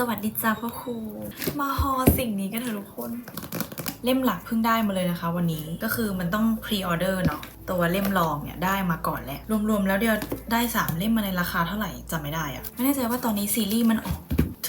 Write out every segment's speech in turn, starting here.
สวัสดีจ้าพ่อครู มาฮอสิ่งนี้กันเถอะทุกคน เล่มหลักเพิ่งได้มาเลยนะคะ วันนี้ก็คือมันต้องพรีออเดอร์เนาะตัวเล่มรองเนี่ยได้มาก่อนแล้วรวมๆแล้วเดียวได้ 3 เล่มมาในราคาเท่าไหร่จำไม่ได้อะไม่แน่ใจว่าตอนนี้ซีรีส์มันออก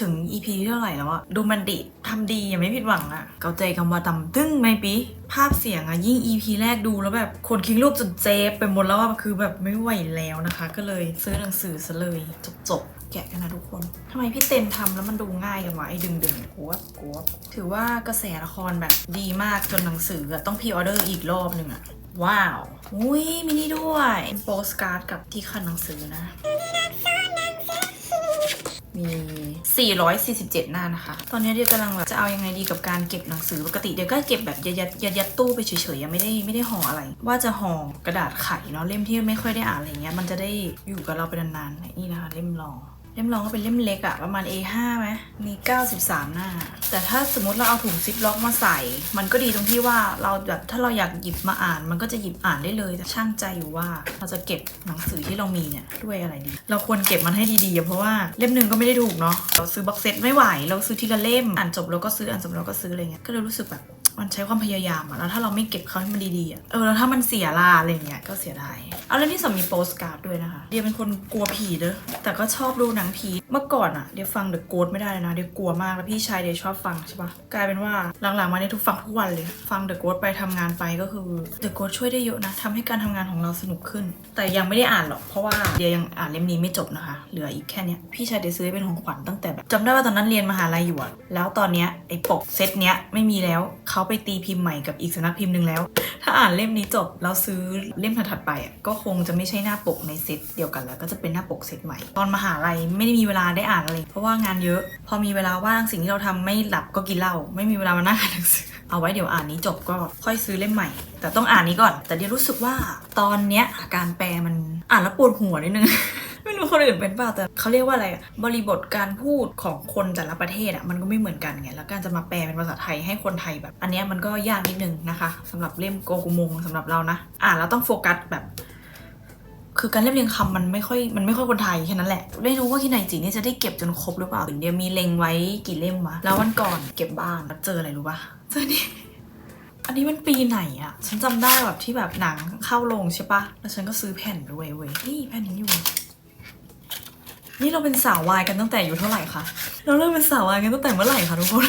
ถึง EP ที่เท่าไหร่แล้วอะดูมันดิทำดีอย่าไม่ผิดหวังอะเกาใจคำว่าตำตึ้งไหมปีภาพเสียงอะยิ่ง EP แรกดูแล้วแบบคนคิงรูปจนเจ็บไปหมดแล้วอะคือแบบไม่ไหวแล้วนะคะ ก็เลยซื้อหนังสือซะเลยจบๆแกะกันนะทุกคนทำไมพี่เต็มทำแล้วมันดูง่ายจังวะไอ้ดึงดึงๆกวบกวบถือว่ากระแสละครแบบดีมากจนหนังสือต้องพรีออเดอร์อีกรอบหนึ่งอะว้าวอุ้ยมินี่ด้วยโปสการ์ดกับที่คันหนังสือนะมี 447 หน้านะคะ ตอนนี้เดียกำลังแบบจะเอายังไงดีกับการเก็บหนังสือปกติเดียก็เก็บแบบยัดยัดยัดยัดตู้ไปเฉยๆยังไม่ได้ไม่ได้ห่ออะไร ว่าจะห่อกระดาษไขเนาะเล่มที่ไม่ค่อยได้อ่านอะไรเงี้ยมันจะได้อยู่กับเราไปนานๆนี่นะคะเล่มรอง เล่มรองก็เป็นเล่มเล็กอะประมาณ A5 ไหมมี93 หน้า แต่ถ้าสมมติเราเอาถุงซิปล็อกมาใส่ มันก็ดีตรงที่ว่าเราแบบถ้าเราอยากหยิบมาอ่าน มันก็จะหยิบอ่านได้เลยแต่ช่างใจอยู่ว่าเราจะเก็บหนังสือที่เรามีเนี่ยด้วยอะไรดี เราควรเก็บมันให้ดีๆ เพราะว่าเล่มหนึ่งก็ไม่ได้ถูกเนาะเราซื้อบ็อกเซตไม่ไหว เราซื้อทีละเล่มอ่านจบเราก็ซื้ออ่านจบเราก็ซื้ออะไรเงี้ยก็เลยรู้สึกแบบ มันใช้ความพยายามอะแล้วถ้าเราไม่เก็บเขาให้มันดีๆอะเออแล้วถ้ามันเสียล่ะอะไรเงี้ยก็เสียดายเอาแล้วนี่สามีโปสการ์ดด้วยนะคะ เดียเป็นคนกลัวผีเด้อแต่ก็ชอบดูหนังผีเมื่อก่อนอะเดียฟังเดอะโกดไม่ได้เลยนะเดียกลัวมากแล้วพี่ชายเดียชอบฟังใช่ปะกลายเป็นว่าหลังๆมาเนี่ยทุกฟังทุกวันเลย ฟังเดอะโกดไปทำงานไปก็คือเดอะโกดช่วยได้เยอะนะทำให้การทำงานของเราสนุกขึ้น แต่ยังไม่ได้อ่านหรอกเพราะว่าเดียยังอ่านเล่มนี้ไม่จบนะคะ เหลืออีกแค่เนี้ยพี่ชายเดียซื้อให้เป็นของขวัญตั้งแต่แบบจำได้ว่าตอนนั้นเรียนมหาลัยอยู่อะแล้วตอนเนี้ยไอ้ปกเซตเนี้ยไม่มีแล้วเขาาไปตีพิมพ์ใหม่กับอีกสำนักพิมพ์หนึ่งแล้ว ถ้าอ่านเล่มนี้จบแล้วซื้อเล่มถัดๆไปอะก็คงจะไม่ใช่หน้าปกในเซตเดียวกันแล้ว ก็จะเป็นหน้าปกเซตใหม่ ตอนมหาลัยไม่ได้มีเวลาได้อ่านอะไรเพราะว่างานเยอะ พอมีเวลาว่างสิ่งที่เราทำไม่หลับก็กินเหล้าไม่มีเวลามานั่งอ่านหนังสือเอาไว้เดี๋ยวอ่านนี้จบก็ค่อยซื้อเล่มใหม่ แต่ต้องอ่านนี้ก่อน แต่เดี๋ยวรู้สึกว่าตอนเนี้ยอาการแปลมันอ่านแล้วปวดหัวนิดนึง คนอื่นเป็นเปล่าแต่เขาเรียกว่าอะไรบริบทการพูดของคนแต่ละประเทศอะมันก็ไม่เหมือนกันไงแล้วการจะมาแปลเป็นภาษาไทยให้คนไทยแบบ อันนี้มันก็ยากนิดนึงนะคะสำหรับเล่มโกกุมงสำหรับเรานะ อ่านแล้วต้องโฟกัสแบบ คือการเรียบเรียงคำมันไม่ค่อยมันไม่ค่อยคนไทยแค่นั้นแหละไม่รู้ว่าที่ไหนจีนี่จะได้เก็บจนครบหรือเปล่าเดี๋ยวมีเล็งไว้กี่เล่มวะแล้ววันก่อนเก็บบ้านเจออะไรรู้ปะเจอนี่อันนี้มันปีไหนอะฉันจำได้แบบที่แบบหนังเข้าโรงใช่ปะแล้วฉันก็ซื้อแผ่นด้วยเว้ยนี่แผ่นนี้อยู่ นี่เราเป็นสาววายกันตั้งแต่อยู่เท่าไหร่คะ เราเริ่มเป็นสาววายกันตั้งแต่เมื่อไหร่คะทุกคน